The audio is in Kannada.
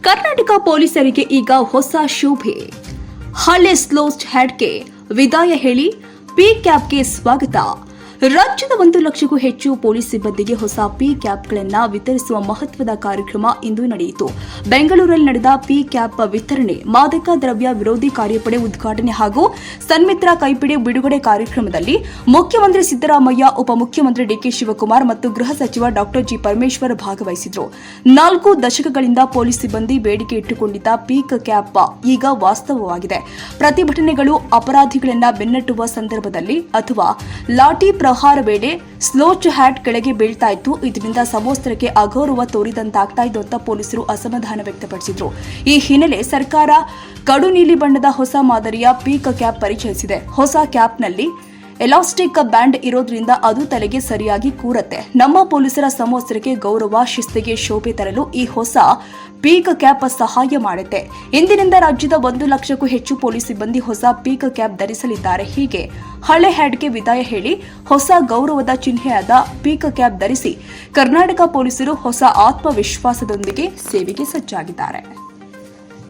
ಕರ್ನಾಟಕ ಪೊಲೀಸರಿಗೆ ಈಗ ಹೊಸ ಶೋಭೆ. ಹಳೆ ಸ್ಲೋಸ್ಟ್ ಹ್ಯಾಡ್ಗೆ ವಿದಾಯ ಹೇಳಿ ಪಿ ಕ್ಯಾಬ್ಗೆ ಸ್ವಾಗತ. ರಾಜ್ಯದ ಒಂದು ಲಕ್ಷಕ್ಕೂ ಹೆಚ್ಚು ಪೊಲೀಸ್ ಸಿಬ್ಬಂದಿಗೆ ಹೊಸ ಪಿ ಕ್ಯಾಪ್ಗಳನ್ನು ವಿತರಿಸುವ ಮಹತ್ವದ ಕಾರ್ಯಕ್ರಮ ಇಂದು ನಡೆಯಿತು. ಬೆಂಗಳೂರಲ್ಲಿ ನಡೆದ ಪಿ ಕ್ಯಾಪ್ ವಿತರಣೆ ಮಾದಕ ದ್ರವ್ಯ ವಿರೋಧಿ ಕಾರ್ಯಪಡೆ ಉದ್ಘಾಟನೆ ಹಾಗೂ ಸನ್ಮಿತ್ರ ಕೈಪಿಡಿ ಬಿಡುಗಡೆ ಕಾರ್ಯಕ್ರಮದಲ್ಲಿ ಮುಖ್ಯಮಂತ್ರಿ ಸಿದ್ದರಾಮಯ್ಯ, ಉಪಮುಖ್ಯಮಂತ್ರಿ ಡಿಕೆ ಶಿವಕುಮಾರ್ ಮತ್ತು ಗೃಹ ಸಚಿವ ಡಾಕ್ಟರ್ ಜಿ ಪರಮೇಶ್ವರ್ ಭಾಗವಹಿಸಿದ್ರು. ನಾಲ್ಕು ದಶಕಗಳಿಂದ ಪೊಲೀಸ್ ಸಿಬ್ಬಂದಿ ಬೇಡಿಕೆ ಇಟ್ಟುಕೊಂಡಿದ್ದ ಪೀಕ್ ಕ್ಯಾಪ್ ಈಗ ವಾಸ್ತವವಾಗಿದೆ. ಪ್ರತಿಭಟನೆಗಳು ಅಪರಾಧಿಗಳನ್ನು ಬೆನ್ನಟ್ಟುವ ಸಂದರ್ಭದಲ್ಲಿ ಅಥವಾ ಲಾಠಿ ಪ್ರಹಾರ ವೇಳೆ ಸ್ಲೋಚ್ ಹ್ಯಾಟ್ ಕೆಳಗೆ ಬೀಳ್ತಾ ಇತ್ತು. ಇದರಿಂದ ಸಮವಸ್ತ್ರಕ್ಕೆ ಅಗೌರವ ತೋರಿದಂತಾಗ್ತಾ ಇದ್ದು ಅಂತ ಪೊಲೀಸರು ಅಸಮಾಧಾನ ವ್ಯಕ್ತಪಡಿಸಿದ್ರು. ಈ ಹಿನ್ನೆಲೆ ಸರ್ಕಾರ ಕಡು ನೀಲಿ ಬಣ್ಣದ ಹೊಸ ಮಾದರಿಯ ಪೀಕ್ ಕ್ಯಾಪ್ ಪರಿಚಯಿಸಿದೆ. ಹೊಸ ಕ್ಯಾಪ್ನಲ್ಲಿ ಎಲಾಸ್ಟಿಕ್ ಬ್ಯಾಂಡ್ ಇರೋದ್ರಿಂದ ಅದು ತಲೆಗೆ ಸರಿಯಾಗಿ ಕೂರತ್ತೆ. ನಮ್ಮ ಪೊಲೀಸರ ಸಮವಸ್ತ್ರಕ್ಕೆ ಗೌರವ, ಶಿಸ್ತಿಗೆ ಶೋಭೆ ತರಲು ಈ ಹೊಸ ಪೀಕ್ ಕ್ಯಾಪ್ ಸಹಾಯ ಮಾಡುತ್ತೆ. ಇಂದಿನಿಂದ ರಾಜ್ಯದ ಒಂದು ಲಕ್ಷಕ್ಕೂ ಹೆಚ್ಚು ಪೊಲೀಸ್ ಸಿಬ್ಬಂದಿ ಹೊಸ ಪೀಕ್ ಕ್ಯಾಪ್ ಧರಿಸಲಿದ್ದಾರೆ. ಹೀಗೆ ಹಳೆ ಹ್ಯಾಡ್ಗೆ ವಿದಾಯ ಹೇಳಿ ಹೊಸ ಗೌರವದ ಚಿಹ್ನೆಯಾದ ಪೀಕ್ ಕ್ಯಾಪ್ ಧರಿಸಿ ಕರ್ನಾಟಕ ಪೊಲೀಸರು ಹೊಸ ಆತ್ಮವಿಶ್ವಾಸದೊಂದಿಗೆ ಸೇವೆಗೆ ಸಜ್ಜಾಗಿದ್ದಾರೆ.